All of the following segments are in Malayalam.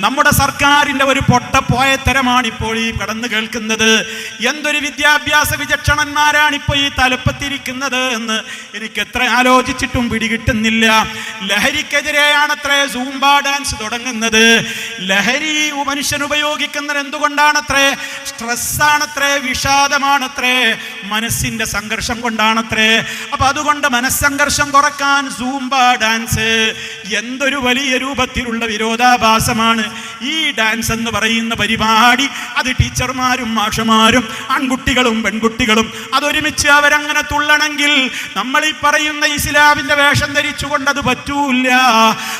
നമ്മുടെ സർക്കാരിന്റെ ഒരു പൊട്ടപ്പോയത്തരമാണ് ഇപ്പോൾ ഈ കടന്നു കേൾക്കുന്നത്. എന്തൊരു വിദ്യാഭ്യാസ വിചക്ഷണന്മാരാണ് ഇപ്പോൾ ഈ തലപ്പത്തിരിക്കുന്നത് എന്ന് എനിക്ക് എത്ര ആലോചിച്ചിട്ടും പിടികിട്ടുന്നില്ല. ലഹരിക്കെതിരെയാണത്രേ സൂംബ ഡാൻസ് തുടങ്ങുന്നത്. ലഹരി മനുഷ്യൻ ഉപയോഗിക്കുന്നത് എന്തുകൊണ്ടാണത്രേ? സ്ട്രെസ്സാണത്രേ വിഷാദമാണത്രേ മനസ്സിന്റെ സംഘർഷം കൊണ്ടാണത്രേ. അപ്പൊ അതുകൊണ്ട് മനസ്സംഘർഷം കുറയ്ക്കാൻ സൂംബ ഡാൻസ് എന്തൊരു വലിയ രൂപത്തിലുള്ള വിരോധാഭാസമാണ്. ഈ ഡാൻസ് എന്ന് പറയുന്ന പരിപാടി അത് ടീച്ചർമാരും മാഷമാരും ആൺകുട്ടികളും പെൺകുട്ടികളും അതൊരുമിച്ച് അവരങ്ങനെ തുള്ളണമെങ്കിൽ നമ്മൾ ഈ പറയുന്ന ഇസ്ലാമിന്റെ വേഷം ധരിച്ചുകൊണ്ട് അത് പറ്റൂല്ല.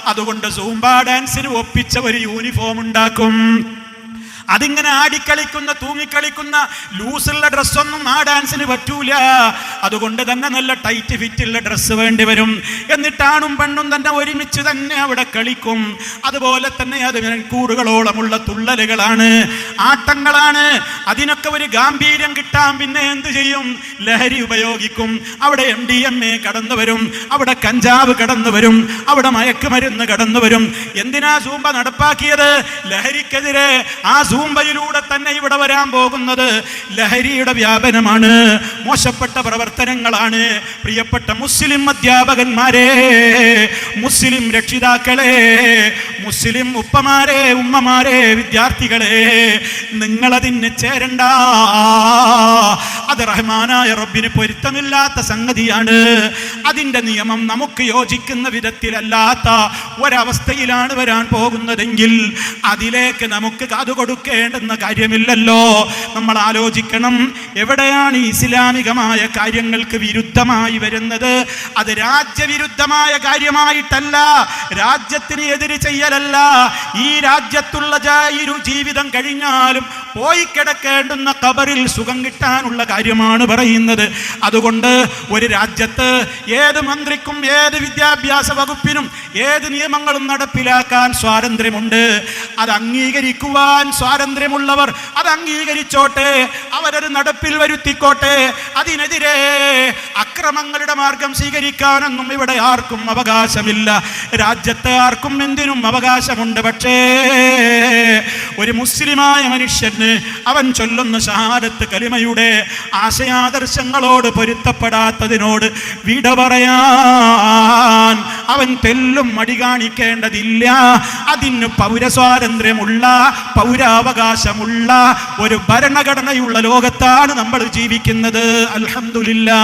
അതുകൊണ്ട് സൂംബ ഡാൻസിന് ഒപ്പിച്ച ഒരു യൂണിഫോം ഉണ്ടാക്കും. അതിങ്ങനെ ആടിക്കളിക്കുന്ന തൂങ്ങിക്കളിക്കുന്ന ലൂസുള്ള ഡ്രസ്സൊന്നും ആ ഡാൻസിന് പറ്റൂല. അതുകൊണ്ട് തന്നെ നല്ല ടൈറ്റ് ഫിറ്റുള്ള ഡ്രസ്സ് വേണ്ടി വരും. എന്നിട്ടാണും പെണ്ണും തന്നെ ഒരുമിച്ച് തന്നെ അവിടെ കളിക്കും. അതുപോലെ തന്നെ അത് മണിക്കൂറുകളോളമുള്ള തുള്ളലുകളാണ്. ആട്ടങ്ങളാണ്. അതിനൊക്കെ ഒരു ഗാംഭീര്യം കിട്ടാൻ പിന്നെ എന്ത് ചെയ്യും? ലഹരി ഉപയോഗിക്കും. അവിടെ എം ഡി എം എ കടന്നു വരും. അവിടെ കഞ്ചാവ് കടന്നു വരും. അവിടെ മയക്കുമരുന്ന് കടന്നു വരും. എന്തിനാ സൂമ്പ നടപ്പാക്കിയത്? ലഹരിക്കെതിരെ ആ സൂമ്പയിലൂടെ തന്നെ ഇവിടെ വരാൻ പോകുന്നത് ലഹരിയുടെ വ്യാപനമാണ്. മോശപ്പെട്ട പ്രവർത്തനങ്ങളാണ്. പ്രിയപ്പെട്ട മുസ്ലിം അധ്യാപകന്മാരെ മുസ്ലിം രക്ഷിതാക്കളെ മുസ്ലിം ഉപ്പമാരെ ഉമ്മമാരെ വിദ്യാർത്ഥികളെ നിങ്ങളതിന് ചേരണ്ട അത് റഹ്മാനായ റബ്ബിന് പൊരുത്തമില്ലാത്ത സംഗതിയാണ്. അതിന്റെ നിയമം നമുക്ക് യോജിക്കുന്ന വിധത്തിലല്ലാത്ത ഒരവസ്ഥയിലാണ് വരാൻ പോകുന്നതെങ്കിൽ അതിലേക്ക് നമുക്ക് കൊടുക്കേണ്ടുന്ന കാര്യമില്ലല്ലോ. നമ്മൾ ആലോചിക്കണം എവിടെയാണ് ഇസ്ലാമികമായ കാര്യങ്ങൾക്ക് വിരുദ്ധമായി വരുന്നത്? അത് രാജ്യവിരുദ്ധമായ കാര്യമായിട്ടല്ല രാജ്യത്തിന് എതിര് ചെയ്യലല്ല. ഈ രാജ്യത്തുള്ള ജീവിതം കഴിഞ്ഞാലും പോയി കിടക്കേണ്ടുന്ന കബറിൽ സുഖം കിട്ടാനുള്ള കാര്യമാണ് പറയുന്നത്. അതുകൊണ്ട് ഒരു രാജ്യത്ത് ഏത് മന്ത്രിക്കും ഏത് വിദ്യാഭ്യാസ വകുപ്പിനും ഏത് നിയമങ്ങളും നടപ്പിലാക്കാൻ സ്വാതന്ത്ര്യമുണ്ട്. അത് അംഗീകരിക്കുവാൻ സ്വാതന്ത്ര്യമുള്ളവർ അത് അംഗീകരിച്ചോട്ടെ അവരത് നടപ്പിൽ വരുത്തിക്കോട്ടെ. അതിനെതിരെ അക്രമങ്ങളുടെ മാർഗം സ്വീകരിക്കാനൊന്നും ഇവിടെ ആർക്കും അവകാശമില്ല. രാജ്യത്ത് ആർക്കും എന്തിനും അവകാശമുണ്ട്. പക്ഷേ ഒരു മുസ്ലിമായ മനുഷ്യന് അവൻ ചൊല്ലുന്ന ഷഹാദത്ത് കലിമയുടെ ആശയാദർശങ്ങളോട് പൊരുത്തപ്പെടാത്തതിനോട് വിട പറയാൻ അവൻ തെല്ലും മടി കാണിക്കേണ്ടതില്ല. അതിന് പൗരസ്വാതന്ത്ര്യമുള്ള പൗരാവകാശമുള്ള ഒരു ഭരണഘടനയുള്ള ലോകത്താണ് നമ്മൾ ജീവിക്കുന്നത്. അൽഹംദുലില്ലാ